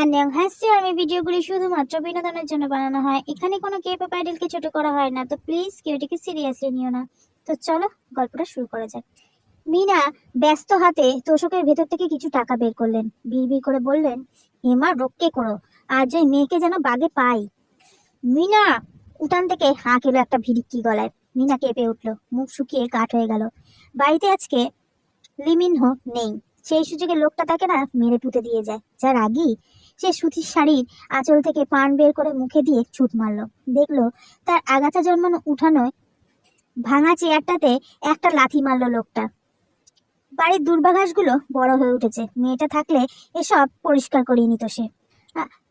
আন্যাং হাসছে আমি ভিডিওগুলি শুধুমাত্র বিনোদনের জন্য বানানো হয়। এখানে কোনো কে পপ আইডলকে করা হয় না। তো প্লিজ কেউ এটিকে সিরিয়াসলি নিও না। তো চলো, গল্পটা শুরু করা যাক। মিনা ব্যস্ত হাতে তোষকের ভেতর থেকে কিছু টাকা বের করলেন। বিড়বিড় করে বললেন, হেমা রক্ষে করো। আজ ওই মেয়েকে যেন বাগে পাই। মিনা উঠান থেকে হাঁক এলো একটা ভিড়িক্কি গলায়। মিনা কেঁপে উঠল। মুখ শুকিয়ে কাঠ হয়ে গেল। বাড়িতে আজকে লিমিনহো নেই। সেই সুযোগে লোকটা তাকে না মেরে পুঁতে দিয়ে যায়। যার আগেই সে সুতির শাড়ির আঁচল থেকে পান বের করে মুখে দিয়ে ছুট মারলো। দেখল তার আগাছা জন্মানো উঠানোয় ভাঙা চেয়ারটাতে একটা লাথি মারলো লোকটা। বাড়ির দুর্বাঘাসগুলো বড় হয়ে উঠেছে। মেয়েটা থাকলে এসব পরিষ্কার করিয়ে নিত সে।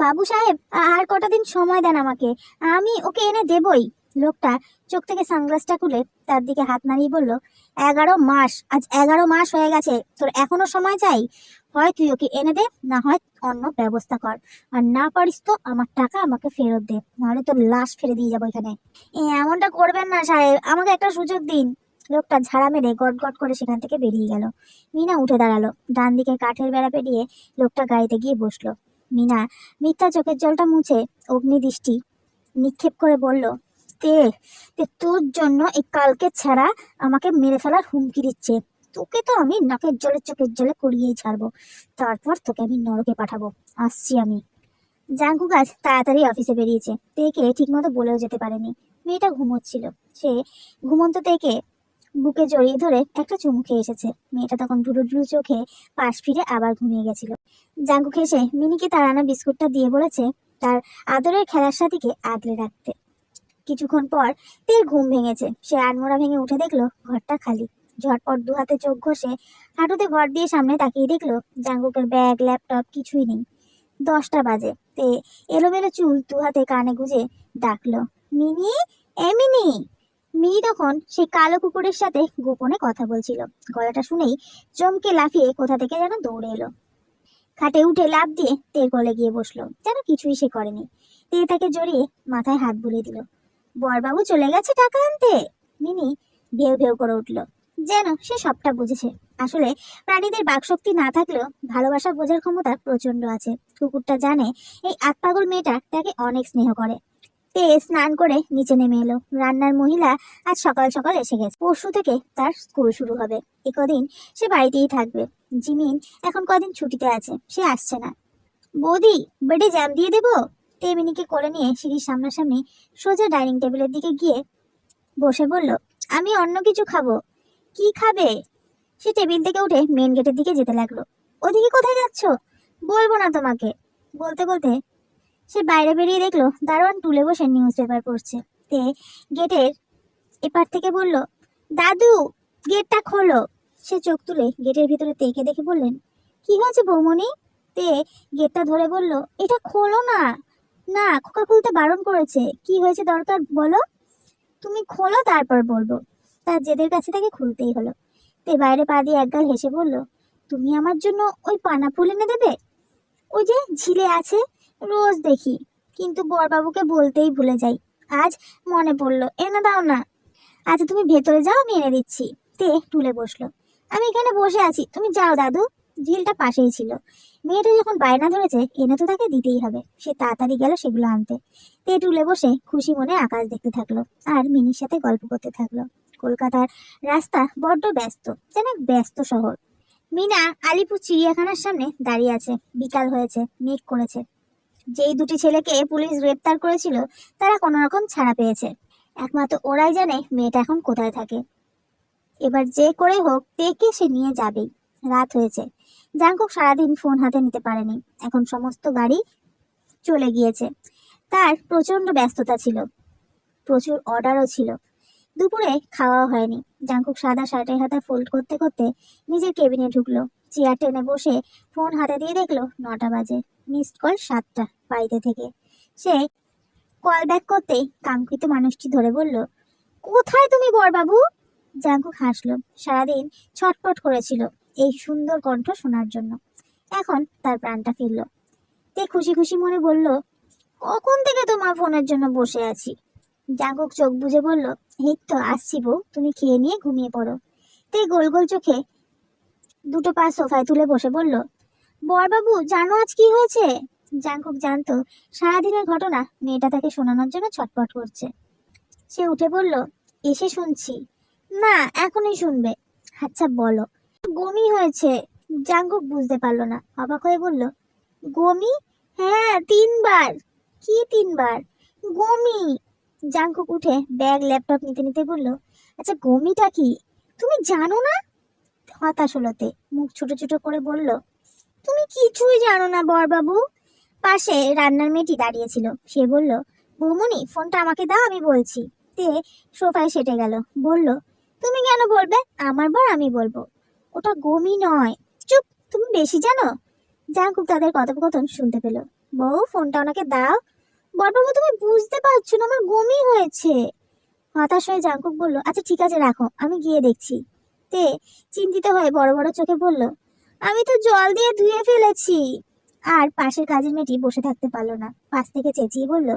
বাবু সাহেব, আর কটা দিন সময় দেন আমাকে। আমি ওকে এনে দেবই। লোকটা চোখ থেকে সানগ্লাসটা খুলে তার দিকে হাত নাড়িয়ে বলল, এগারো মাস, আজ এগারো মাস হয়ে গেছে। তোর এখনও সময় চাই? হয় তুই ওকে এনে দে, না হয় অন্য ব্যবস্থা কর। আর না পারিস তো আমার টাকা আমাকে ফেরত দে, নাহলে তোর লাশ ফেলে দিয়ে যাব এখানে। এমনটা করবেন না সাহেব, আমাকে একটা সুযোগ দিন। লোকটা ঝাড়া মেরে গট গট করে সেখান থেকে বেরিয়ে গেল। মিনা উঠে দাঁড়াল, ডান দিকে কাঠের বেড়া পেরিয়ে লোকটা গাড়িতে গিয়ে বসল। মিনা, মিথ্যা চোখের জলটা মুছে অগ্নিদৃষ্টি নিক্ষেপ করে বলল তে তোর জন্য এই কালকে ছাড়া আমাকে মেরে ফেলার হুমকি দিচ্ছে। তোকে তো আমি নাকের জলে, চোখের জলে করিয়েই ছাড়বো। তারপর তোকে আমি নরকে পাঠাবো। আসছি আমি। জাঙ্কু গাছ তাড়াতাড়ি অফিসে বেরিয়েছে। তেকে ঠিকমতো বলেও যেতে পারেনি। মেয়েটা ঘুমোচ্ছিল। সে ঘুমন্ত তেকে বুকে জড়িয়ে ধরে একটা চুমু খেয়ে এসেছে। মেয়েটা তখন ডুডু ডুডু চোখে পাশ ফিরে আবার ঘুমিয়ে গেছিল। জাঙ্কু খেসে মিনিকে তার আনা বিস্কুটটা দিয়ে বলেছে, তার আদরের খেলার সাথীকে আগলে রাখতে। কিছুক্ষণ পর তের ঘুম ভেঙেছে। সে আড়মোড়া ভেঙে উঠে দেখল ঘরটা খালি। ঝটপট দু হাতে চোখ ঘষে হাঁটুতে ভর দিয়ে সামনে তাকিয়ে দেখল জাঙ্গুকের ব্যাগ, ল্যাপটপ, কিছুই নেই। দশটা বাজে। তে এলোমেলো চুল দু হাতে কানে গুঁজে ডাকলো, মিনি, এ মিনি! মিনি তখন সেই কালো কুকুরের সাথে গোপনে কথা বলছিল। গলাটা শুনেই চমকে লাফিয়ে কোথা থেকে যেন দৌড়ে এলো। খাটে উঠে লাফ দিয়ে তের কোলে গিয়ে বসল, যেন কিছুই সে করেনি। তে তাকে জড়িয়ে মাথায় হাত বুলিয়ে দিল, বরবাবু চলে গেছে টাকা আনতে? মিনি ভেউ ভেউ করে উঠল যেন সে সবটা বুঝেছে। আসলে প্রাণীদের বাকশক্তি না থাকলেও ভালোবাসা বোঝার ক্ষমতা প্রচণ্ড আছে। কুকুরটা জানে এই আতপাগল মেয়েটা তাকে অনেক স্নেহ করে। তে স্নান করে নিচে নেমে এলো। রান্নার মহিলা আজ সকাল সকাল এসে গেছে। পরশু থেকে তার স্কুল শুরু হবে। এ কদিন সে বাড়িতেই থাকবে। জিমিন এখন কদিন ছুটিতে আছে, সে আসছে না। বৌদি বেডে জ্যাম দিয়ে দেবো? তে মিনিকে করে নিয়ে সিঁড়ির সামনাসামনি সোজা ডাইনিং টেবিলের দিকে গিয়ে বসে বলল, আমি অন্য কিছু খাব। কি খাবে? সে টেবিল থেকে উঠে মেন গেটের দিকে যেতে লাগল। ওদিকে কোথায় যাচ্ছ? বলব না তোমাকে। বলতে বলতে সে বাইরে বেরিয়ে দেখল দারোয়ান তুলে বসে নিউজ পেপার পড়ছে। তে গেটের এপার থেকে বলল, দাদু, গেটটা খোলো। সে চোখ তুলে গেটের ভিতরে তেকে দেখে বললেন, কি হয়েছে বৌমনি তে গেটটা ধরে বলল, এটা খোলো না। না খোকা খুলতে বারণ করেছে। কি হয়েছে দরকার বলো? তুমি খোলো, তারপর বলব। তার জেদের কাছে তাকে খুলতেই হলো। তে বাইরে পা দিয়ে একগাল হেসে বলল, তুমি আমার জন্য ওই পানা ফুল এনে দেবে? ওই যে ঝিলে আছে, রোজ দেখি। কিন্তু বরবাবুকে বলতেই ভুলে যাই। আজ মনে পড়ল, এনে দাও না। আচ্ছা তুমি ভেতরে যাও, আমি এনে দিচ্ছি তে টুলে বসল, আমি এখানে বসে আছি, তুমি যাও দাদু ঝিলটা পাশেই ছিল। মেয়েটা যখন বায়না ধরেছে, এনে তো তাকে দিতেই হবে। সে তাড়াতাড়ি গেল সেগুলো আনতে। তে টুলে বসে খুশি মনে আকাশ দেখতে থাকল আর মিনির সাথে গল্প করতে থাকল। কলকাতার রাস্তা বড্ড ব্যস্ত, যেন ব্যস্ত শহর। মিনা আলিপুর চিড়িয়াখানার সামনে দাঁড়িয়ে আছে, বিকাল হয়েছে, মেঘ করেছে। যেই দুটি ছেলেকে পুলিশ গ্রেপ্তার করেছিল, তারা কোনো রকম ছাড়া পেয়েছে। একমাত্র ওরাই জানে মেয়েটা এখন কোথায় থাকে। এবার যে করে হোক তেকে সে নিয়ে যাবেই। রাত হয়েছে। জাঙ্কুক সারাদিন ফোন হাতে নিতে পারেনি। এখন সমস্ত গাড়ি চলে গিয়েছে। তার প্রচণ্ড ব্যস্ততা ছিল। প্রচুর অর্ডারও ছিল। দুপুরে খাওয়াও হয়নি। জাঙ্কুক সাদা শার্টের হাতে ফোল্ড করতে করতে নিজের কেবিনে ঢুকলো। চেয়ার টেনে বসে ফোন হাতে দিয়ে দেখল, নটা বাজে। মিসড কল সাতটা বাড়িতে থেকে। সে কল ব্যাক করতেই কাঙ্ক্ষিত মানুষটি ধরে বলল, কোথায় তুমি বরবাবু? জাঙ্কুক হাসলো। সারাদিন ছটপট করেছিল এই সুন্দর কণ্ঠ শোনার জন্য। এখন তার প্রাণটা ফিরল। তে খুশি খুশি মনে বলল, কখন থেকে তোমার ফোনের জন্য বসে আছি? জাঙ্কুক চোখ বুজে বলল, এই তো আসছি বউ, তুমি খেয়ে নিয়ে ঘুমিয়ে পড়ো। তে গোল গোল চোখে দুটো পা সোফায় তুলে বসে বলল, বরবাবু, জানো আজ কি হয়েছে? জাংকুক জানতো, সারাদিনের ঘটনা মেয়েটা তাকে শোনানোর জন্য ছটপট করছে। সে উঠে বলল, এসে শুনছি। না, এখনই শুনবে। আচ্ছা বলো। গমি হয়েছে। জাংকুক বুঝতে পারল না, অবাক হয়ে বলল, গমি? হ্যাঁ তিনবার। কি তিনবার? গমি। জাংকুক উঠে ব্যাগ, ল্যাপটপ নিতে নিতে বলল আচ্ছা গমিটা কি? তুমি জানো না? হতাশ হলোতে মুখ ছোট ছোট করে বলল, তুমি কিছুই জানো না, বরবাবু। পাশে রান্নার মেয়েটি দাঁড়িয়েছিল সে বলল, বৌমনি, ফোনটা আমাকে দাও, আমি বলছি। তে সোফায় সেটে গেল, বলল, তুমি কেন বলবে? আমার বর আমি বলব। ওটা গমি নয়। চুপ, তুমি বেশি জানো? জাঙ্কুক তাদের কথোপকথন শুনতে পেল। বউ, ফোনটা ওনাকে দাও বরবাবু তুমি বুঝতে পারছ না, আমার গমি হয়েছে। হতাশ হয়ে জাঙ্কুক বলল আচ্ছা ঠিক আছে, রাখো, আমি গিয়ে দেখছি। তে চিন্তিত হয়ে বড় বড় চোখে বলল, আমি তো জল দিয়ে ধুয়ে ফেলেছি। আর পাশের কাজের মেয়েটি বসে থাকতে পারল না। পাশ থেকে চেঁচিয়ে বলল,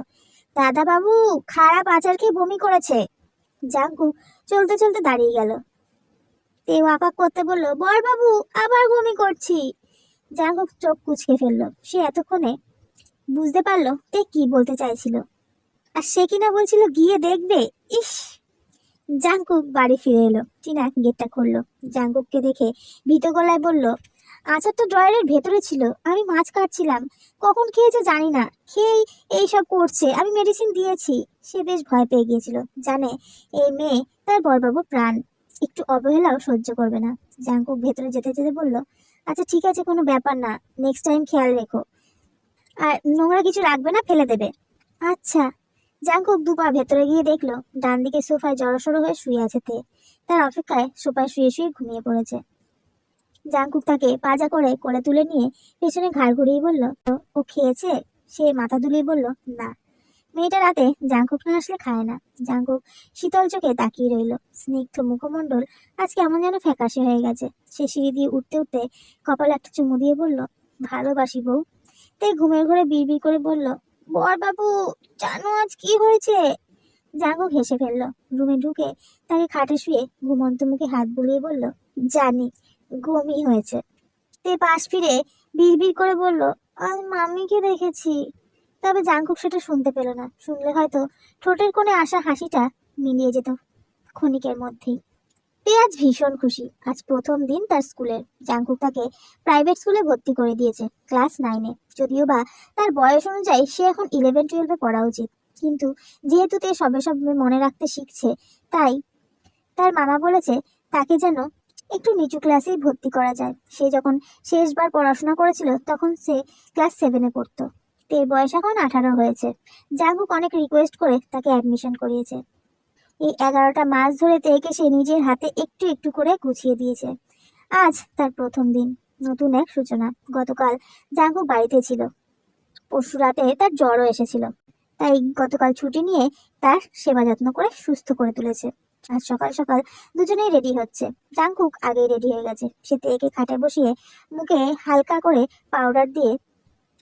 দাদা বাবু, খারাপ আচার খেয়ে বমি করেছে। জাঙ্কু চলতে চলতে দাঁড়িয়ে গেল। তে ওয়াকাক করতে বলল, বর বাবু, আবার বমি করছি। জাঙ্কুক চোখ কুচকে ফেলল। সে এতক্ষণে বুঝতে পারল তে কি বলতে চাইছিল। আর সে কিনা বলছিল, গিয়ে দেখবে। ইস! জাঙ্কুক বাড়ি ফিরে এলো। টিনা গেটটা খুললো। জাঙ্কুককে দেখে ভীত গলায় বলল তো ড্রয়ারের ভেতরে ছিল, আমি মাছ কাটছিলাম। কখন খেয়েছে জানি না। খেয়েই এইসব করছে, আমি মেডিসিন দিয়েছি। সে বেশ ভয় পেয়ে গিয়েছিল। জানে এই মেয়ে তার বরবাবু প্রাণ। একটু অবহেলাও সহ্য করবে না। জাঙ্কুক ভেতরে যেতে যেতে বলল আচ্ছা ঠিক আছে, কোনো ব্যাপার না। নেক্সট টাইম খেয়াল রেখো। আর নোংরা কিছু রাখবে না, ফেলে দেবে। আচ্ছা জাঙ্কুক দুপা ভেতরে গিয়ে দেখল ডান দিকে সোফায় জড়সড়ো হয়ে শুয়ে আছে তে। তার অপেক্ষায় সোফায় শুয়ে শুয়ে ঘুমিয়ে পড়েছে। জাঙ্কুক তাকে পাজা করে কোলে তুলে নিয়ে পেছনে ঘাড় ঘুরিয়ে বলল, ও খেয়েছে? সে মাথা দুলিয়ে বলল, না। মেয়েটা রাতে জাঙ্কুক না আসলে খায় না। জাঙ্কুক শীতল চোখে তাকিয়ে রইল। স্নিগ্ধ মুখমণ্ডল আজ কেমন যেন ফ্যাকাশে হয়ে গেছে। সে সিঁড়ি দিয়ে উঠতে উঠতে কপালে একটা চুমু দিয়ে বলল, ভালোবাসি বউ। তে ঘুমের ঘরে বিড়বিড় করে বলল, বর বাবু, জানো আজ কি হয়েছে? জাঙ্কুক হেসে ফেলল। রুমে ঢুকে তাকে খাটে শুয়ে ঘুমন্ত মুখে হাত বুলিয়ে বলল, জানি ঘুমই হয়েছে। তে পাশ ফিরে বিড়বিড় করে বলল, আজ মাম্মিকে দেখেছি। তবে জাঙ্কুক সেটা শুনতে পেল না। শুনলে হয়তো ঠোঁটের কোণে আসা হাসিটা মিলিয়ে যেত ক্ষণিকের মধ্যেই। আজ ভীষণ খুশি। আজ প্রথম দিন তার স্কুলের। জাঙ্কুক তাকে প্রাইভেট স্কুলে ভর্তি করে দিয়েছে, ক্লাস নাইনে। যদিও বা তার বয়স অনুযায়ী সে এখন ইলেভেন টুয়েলভে পড়া উচিত। কিন্তু যেহেতু তে সবে সবে মনে রাখতে শিখছে, তাই তার মামা বলেছে তাকে যেন একটু নিচু ক্লাসেই ভর্তি করা যায়। সে যখন শেষবার পড়াশোনা করেছিল, তখন সে ক্লাস সেভেনে পড়তো। তের বয়স এখন আঠারো হয়েছে। জাঙ্কুক অনেক রিকোয়েস্ট করে তাকে অ্যাডমিশন করিয়েছে। এই এগারোটা মাস ধরে তেকে সে নিজের হাতে একটু একটু করে গুছিয়ে দিয়েছে। আজ তার প্রথম দিন। নতুন এক সূচনা গতকাল জাঙ্কুক বাড়িতে ছিল। পরশু রাতে তার জ্বরও এসেছিল। তাই গতকাল ছুটি নিয়ে তার সেবা যত্ন করে সুস্থ করে তুলেছে। আজ সকাল সকাল দুজনেই রেডি হচ্ছে। জাংকুক আগেই রেডি হয়ে গেছে। সে তেকে খাটে বসিয়ে মুখে হালকা করে পাউডার দিয়ে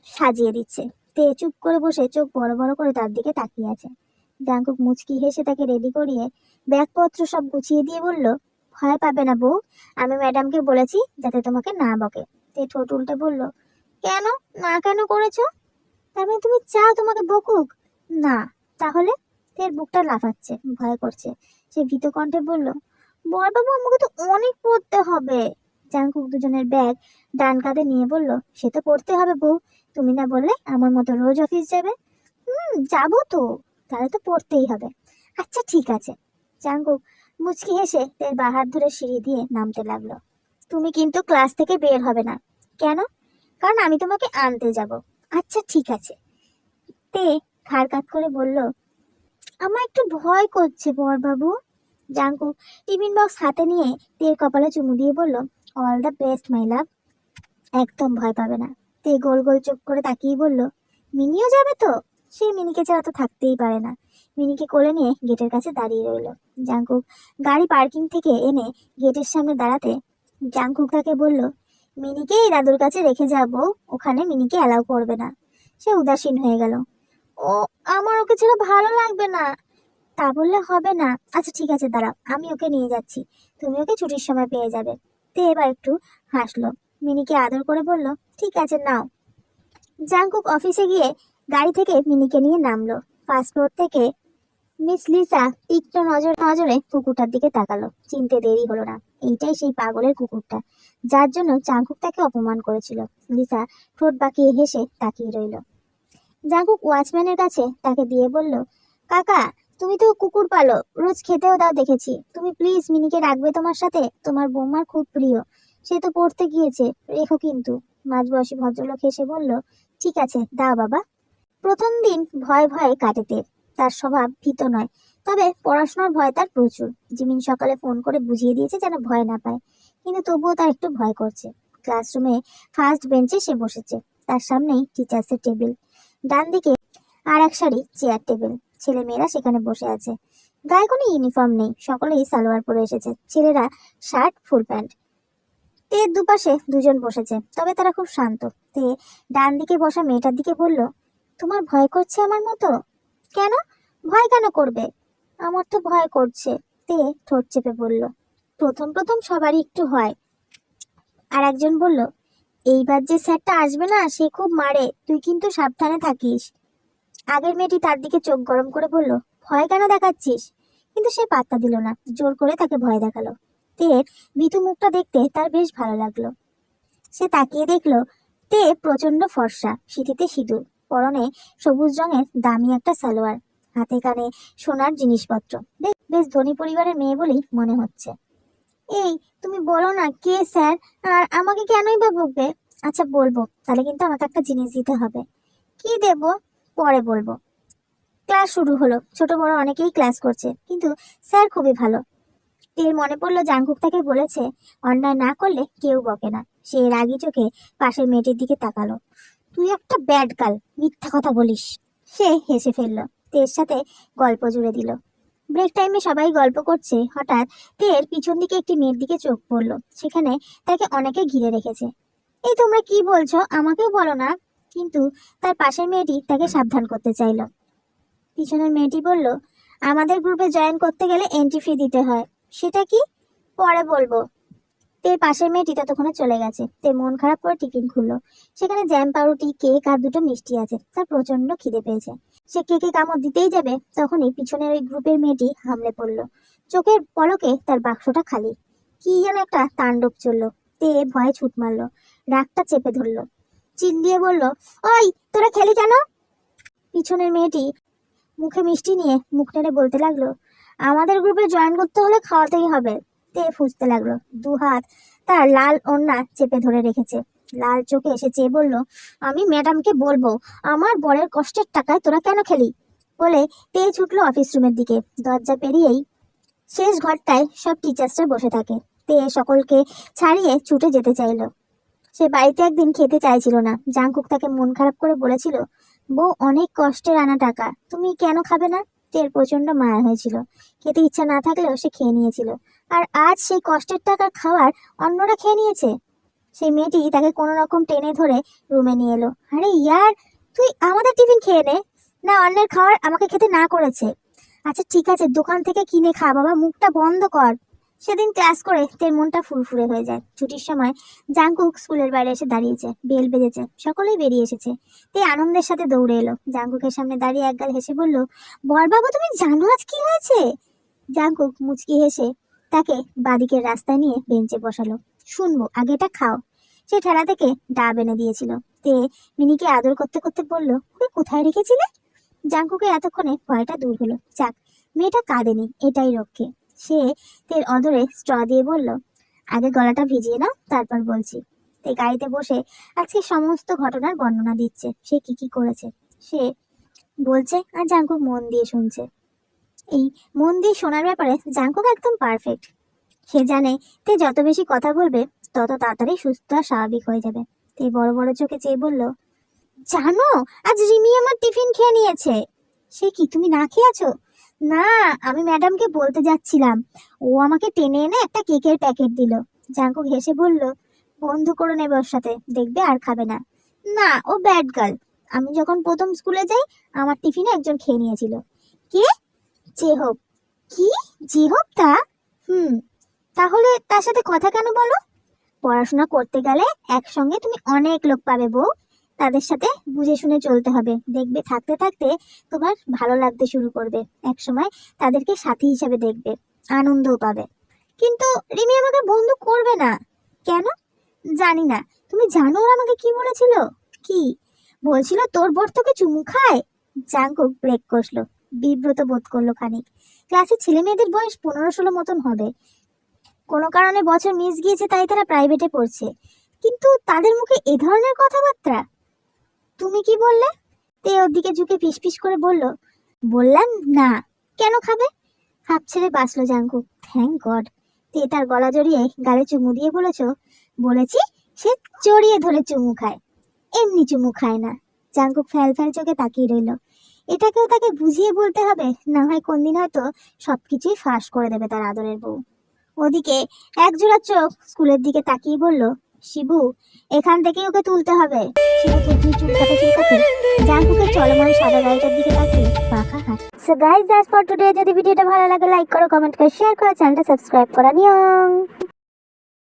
সাজিয়ে দিচ্ছে। তে চুপ করে বসে চোখ বড় বড় করে তার দিকে তাকিয়ে আছে। জাংকুক মুচকি হেসে তাকে রেডি করিয়ে ব্যাগপত্র সব গুছিয়ে দিয়ে বলল ভয় পাবে না বউ। আমি ম্যাডামকে বলেছি যাতে তোমাকে না বকে। তে ঠোঁট উল্টে বলল, কেন? না কেন করেছ? তার মানে তুমি চাও তোমাকে বকুক? না, তাহলে? তের বুকটা লাফাচ্ছে, ভয় করছে। সে ভীত কণ্ঠে বলল বরবাবু আমাকে তো অনেক পড়তে হবে। জাংকুক দুজনের ব্যাগ ডান কাঁধে নিয়ে বলল, সে তো পড়তে হবে বউ। তুমি না বললে আমার মতো রোজ অফিস যাবে? হুম, যাব তো। তাহলে তো পড়তেই হবে। আচ্ছা ঠিক আছে। জাংকুক মুচকি হেসে তের বাহাত ধরে সিঁড়ি দিয়ে নামতে লাগল। তুমি কিন্তু ক্লাস থেকে বের হবে না। কেন? কারণ আমি তোমাকে আনতে যাব। আচ্ছা ঠিক আছে। তে ঘাড় কাত করে বলল, আমার একটু ভয় করছে, বরবাবু। জাঙ্কু টিফিন বক্স হাতে নিয়ে তের কপালে চুমু দিয়ে বলল all the best my love একদম ভয় পাবে না। তে গোল গোল চোখ করে তাকিয়ে বলল, মিনিও যাবে তো? সে মিনিকে ছাড়া তো থাকতেই পারে না। মিনিকে কোলে নিয়ে গেটের কাছে দাঁড়িয়ে রইল। জাঙ্কুক গাড়ি পার্কিং থেকে এনে গেটের সামনে দাঁড়াতে জাঙ্কুক তাকে বলল, মিনিকে এই দাদুর কাছে রেখে যাব ওখানে মিনিকে অ্যালাউ করবে না। সে উদাসীন হয়ে গেল। ও, আমার ওকে ছেড়ে ভালো লাগবে না। তা বললে হবে না। আচ্ছা ঠিক আছে, দাঁড়াও, আমি ওকে নিয়ে যাচ্ছি। তুমি ওকে ছুটির সময় পেয়ে যাবে। তে এবার একটু হাসলো। মিনিকে আদর করে বলল, ঠিক আছে, নাও। জাংকুক অফিসে গিয়ে গাড়ি থেকে মিনিকে নিয়ে নামলো। ফার্স্ট ফ্লোর থেকে মিস লিসা তীক্ষ্ণ নজর নজরে কুকুরটার দিকে তাকালো। চিনতে দেরি হলো না। এইটাই সেই পাগলের কুকুরটা, যার জন্য জাংকুক তাকে অপমান করেছিল। লিসা ঠোঁট বাঁকিয়ে হেসে তাকিয়ে রইল। জাংকুক ওয়াচম্যানের কাছে তাকে দিয়ে বলল, কাকা, তুমি তো কুকুর পালো রোজ খেতেও দাও দেখেছি। তুমি প্লিজ মিনিকে রাখবে তোমার সাথে। তোমার বৌমার খুব প্রিয়। সে তো পড়তে গিয়েছে। রেখো কিন্তু। মাঝবয়সী ভদ্রলোক হেসে বলল, ঠিক আছে, দাও বাবা। প্রথম দিন ভয় ভয়ে কাটেতে তার স্বভাব ভীত নয়, তবে পড়াশোনার ভয় তার প্রচুর। জিমিন সকালে ফোন করে বুঝিয়ে দিয়েছে যেন ভয় না পায়, কিন্তু তবুও তার একটু ভয় করছে। ক্লাসরুমে ফার্স্ট বেঞ্চে সে বসেছে, তার সামনেই টিচার্সের টেবিল, ডান দিকে আর এক সারি চেয়ার টেবিল। ছেলে মেয়েরা সেখানে বসে আছে। গায়ে কোনো ইউনিফর্ম নেই, সকলেই সালোয়ার পরে এসেছে। ছেলেরা শার্ট, ফুল প্যান্ট। তে দুপাশে দুজন বসেছে, তবে তারা খুব শান্ত। তে ডান দিকে বসা মেয়েটার দিকে বলল তোমার ভয় করছে আমার মতো? কেন? ভয় কেন করবে? আমার তো ভয় করছে। তে ঠোঁট চেপে বলল, প্রথম প্রথম সবারই একটু হয়। আর একজন বলল, এইবার যে স্যারটা আসবে না, সে খুব মারে। তুই কিন্তু সাবধানে থাকিস। আগের মেয়েটি তার দিকে চোখ গরম করে বলল, ভয় কেন দেখাচ্ছিস? কিন্তু সে পাত্তা দিল না, জোর করে তাকে ভয় দেখাল। তের বিতু মুখটা দেখতে তার বেশ ভালো লাগল। সে তাকিয়ে দেখল, তে প্রচণ্ড ফর্সা, সিঁথিতে সিঁদুর। পরনে সবুজ রঙের দামি একটা সালোয়ার, হাতে কানে সোনার জিনিসপত্র। বেশ বেশ ধনী পরিবারের মেয়ে বলেই মনে হচ্ছে। এই, তুমি বলো না কে স্যার? আর আমাকে কেনই বা বকবে? আচ্ছা বলব, তাহলে কিন্তু আমাকে একটা জিনিস দিতে হবে। কি দেব? পরে বলব। ক্লাস শুরু হলো, ছোট বড় অনেকেই ক্লাস করছে, কিন্তু স্যার খুবই ভালো। এর মনে পড়ল জাংকুক তাকে বলেছে, অন্যায় না করলে কেউ বকে না। সে রাগি চোখে পাশের মেয়েটির দিকে তাকালো। তুই একটা ব্যাড গাল, মিথ্যা কথা বলিস। সে হেসে ফেলল, তের সাথে গল্প জুড়ে দিল। ব্রেক টাইমে সবাই গল্প করছে, হঠাৎ তের পিছন দিকে একটি মেয়ের দিকে চোখ পড়ল, সেখানে তাকে অনেকে ঘিরে রেখেছে। এই তোমরা কি বলছো? আমাকেও বলো না? কিন্তু তার পাশের মেয়েটি তাকে সাবধান করতে চাইলো। পিছনের মেয়েটি বলল, আমাদের গ্রুপে জয়েন করতে গেলে এন্ট্রি ফি দিতে হয়। সেটা কি? পরে বলব। তের পাশের মেয়েটি ততক্ষণে চলে গেছে। তে মন খারাপ করে টিফিন খুললো। সেখানে জ্যাম, পাউরুটি, কেক আর দুটো মিষ্টি আছে। তার প্রচণ্ড খিদে পেয়েছে। সে কেকে কামড় দিতেই যাবে, তখনই পিছনের ওই গ্রুপের মেয়েটি হামলে পড়ল। চোখের পলকে তার বাক্সটা খালি। কি যেন একটা তাণ্ডব চলল। তে ভয়ে ছুট মারলো। রাগটা চেপে ধরলো। চিল্লিয়ে বলল, ওই, তোরা খেলি কেন? পিছনের মেয়েটি মুখে মিষ্টি নিয়ে মুখ নেড়ে বলতে লাগল, আমাদের গ্রুপে জয়েন করতে হলে খাওয়াতেই হবে। তে ফুসতে লাগল? দু হাত তার লাল ওন্না চেপে ধরে রেখেছে। লাল চোখে এসে চেয়ে বলল, আমি ম্যাডামকে বলব, আমার বরের কষ্টের টাকায় তোরা কেন খেলি? বলে তে ছুটলো অফিস রুমের দিকে। দরজা পেরিয়েই শেষ ঘরটায় সব টিচার্সরা বসে থাকে। তে সকলকে ছাড়িয়ে ছুটে যেতে চাইলো। সে বাড়িতে একদিন খেতে চাইছিল না। জাংকুক তাকে মন খারাপ করে বলেছিল, বউ, অনেক কষ্টের আনা টাকা, তুমি কেন খাবে না? তের প্রচণ্ড মায়া হয়েছিল। খেতে ইচ্ছা না থাকলেও সে খেয়ে নিয়েছিল। আর আজ সেই কষ্টের টাকা খাওয়ার অন্যরা খেয়ে নিয়েছে। সেই মেয়েটি তাকে কোনো রকম টেনে ধরে রুমে নিয়ে এলো। আরে ইয়ার, তুই আমাদের টিফিন খেয়ে নে। না অন্যের খাওয়ার আমাকে খেতে না করেছে। আচ্ছা ঠিক আছে, দোকান থেকে কিনে খা, বাবা, মুখটা বন্ধ কর। সেদিন ক্লাস করে তের মনটা ফুরফুরে হয়ে যায়। ছুটির সময় জাংকুক স্কুলের বাইরে এসে দাঁড়িয়েছে, বেল বেজেছে, সকলেই বেরিয়ে এসেছে। তে আনন্দের সাথে দৌড়ে এলো। জাঙ্কুকের সামনে দাঁড়িয়ে একগাল হেসে বলল, বরবাবু, তুমি জানো আজ কি হয়েছে? জাংকুক মুচকি হেসে তাকে বাদিকের রাস্তায় নিয়ে বেঞ্চে বসালো। শুনব আগে এটা খাও। সে ঠেলা থেকে ডাব এনে দিয়েছিল। তে মিনিকে আদর করতে করতে বলল ওকে কোথায় রেখেছিলে? জাঙ্কুকে এতক্ষণে ভয়টা দূর হলো। যাক, মেয়েটা কাঁদেনি, এটাই রক্ষে। সে তের অদরে স্ট্র দিয়ে বলল, আগে গলাটা ভিজিয়ে নাও, তারপর বলছি। তে গাড়িতে বসে আজকে সমস্ত ঘটনার বর্ণনা দিচ্ছে, সে কি কি করেছে। সে বলছে, আর জাঙ্কুক মন দিয়ে শুনছে। এই মন দিয়ে শোনার ব্যাপারে জাঙ্কুক একদম পারফেক্ট সে জানে তে যত বেশি কথা বলবে, তত তাড়াতাড়ি সুস্থ আর স্বাভাবিক হয়ে যাবে। তে বড় বড় চোখে চেয়ে বলল, জানো, আজ রিমি আমার টিফিন খেয়ে নিয়েছে। সে কি তুমি না খেয়ে আছো না, আমি ম্যাডামকে বলতে যাচ্ছিলাম। ও আমাকে টেনে এনে একটা কেকের প্যাকেট দিল। জাঙ্কুক হেসে বলল, বন্ধু করে নেবে ওর সাথে, দেখবে আর খাবে না। না, ও ব্যাড গার্ল আমি যখন প্রথম স্কুলে যাই, আমার টিফিনে একজন খেয়ে নিয়েছিল। কে? জেহব কি? জেহব তা হুম, তাহলে তার সাথে কথা কেন বলো? পড়াশোনা করতে গেলে একসঙ্গে তুমি অনেক লোক পাবে বউ। তাদের সাথে বুঝে শুনে চলতে হবে। দেখবে, থাকতে থাকতে তোমার ভালো লাগতে শুরু করবে। এক সময় তাদেরকে সাথী হিসাবে দেখবে, আনন্দও পাবে। কিন্তু রিমি আমাকে বন্ধু করবে না। কেন? জানি না। তুমি জানো ওরা আমাকে কি বলেছিল? কি? বলছিল, তোর বর তোকে চুমু খায়? জাঙ্কুক ব্রেক কষলো। বিব্রত বোধ করল খানিক। ক্লাসে ছেলে মেয়েদের বয়স পনেরো ষোলো মতন হবে। কোনো কারণে বছর মিস গিয়েছে তাই তারা প্রাইভেটে পড়ছে। কিন্তু তাদের মুখে এ ধরনের কথাবার্তা? তুমি কি বললে? তে ওর দিকে ঝুঁকে ফিসফিস করে বলল, বললাম না। কেন খাবে? হাফ ছেড়ে বাঁচলো জাঙ্কুক থ্যাংক গড তে তার গলা জড়িয়ে গালে চুমু দিয়ে বলেছ, বলেছি সে জড়িয়ে ধরে চুমু খায়। এমনি চুমু খায় না। জাঙ্কুক ফ্যাল ফ্যাল চোখে তাকিয়ে রইল। এটাকেও তাকে বুঝিয়ে বলতে হবে, না হয় কোনদিন হয়তো সবকিছুই ফাঁস করে দেবে তার আদরের বউ। ওদিকে একজোড়া চোখ স্কুলের দিকে তাকিয়ে বলল, শিবু, এখান থেকে ওকে তুলতে হবে। সাদা দিকে যদি ভিডিওটা ভালো লাগে লাইক করো কমেন্ট করো শেয়ার করো চ্যানেলটা সাবস্ক্রাইব করা নিয়ম।